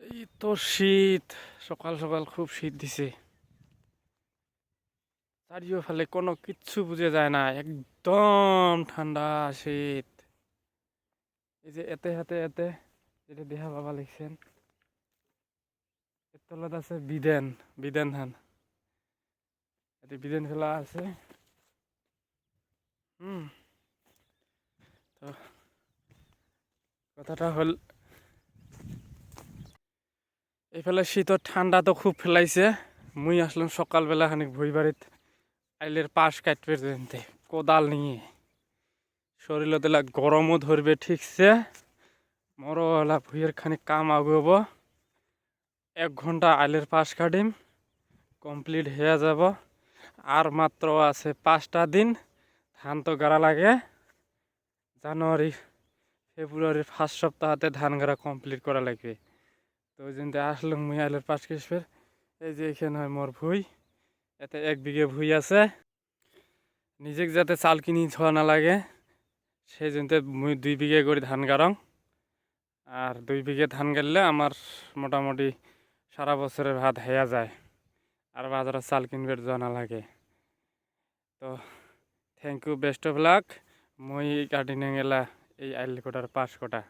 এই তো শীত। সকাল সকাল খুব শীত দিছে। চারিও ফেলে কোনো কিচ্ছু বুঝে যায় না। একদম ঠান্ডা শীত। এই যে এতে, হাতে, এতে, যেটা দেহা বাবা লিখছেন, এর তলাত আছে বিদেন বিদেন ধান বিদেন ফেলা আছে। হুম। তো কথাটা হল এইফালে শীতত ঠান্ডা তো খুব ফেলাইছে। মুই আসলাম সকালবেলা খানিক ভুই বাড়িত আইলের পাশ কাটবে কোদাল নিয়ে। শরীরত এলা গরমও ধরবে ঠিকছে। মরো এলা ভুইয়ের খানিক কাম আগুব এক ঘণ্টা আইলের পাশ কাটিম, কমপ্লিট হয়ে যাব। আর মাত্র আছে পাঁচটা দিন, ধান তো গাড়া লাগে। জানুয়ারি ফেব্রুয়ারির ফার্স্ট সপ্তাহতে ধান গাড়া কমপ্লিট করা লাগবে। তো ওই জন্য আসলাম মুই আইলের কিসপের। এই যে এখানে হয় মোর ভুই, এতে এক বিঘে ভুই আছে। নিজেকে যাতে চাল কিনি থোয়া না লাগে, সেই জন্য মুই দুই বিঘে করে ধান গাড়ং। আর দুই বিঘে ধান গাড়লে আমার মোটামুটি সারা বছরের ভাত হেয়া যায়, আর বাজারে চাল কিনবে যাওয়া না লাগে। তো thank you, best of luck. মই গার্ডেনিং এলা এই আইল কোটার পাঁচ কটা।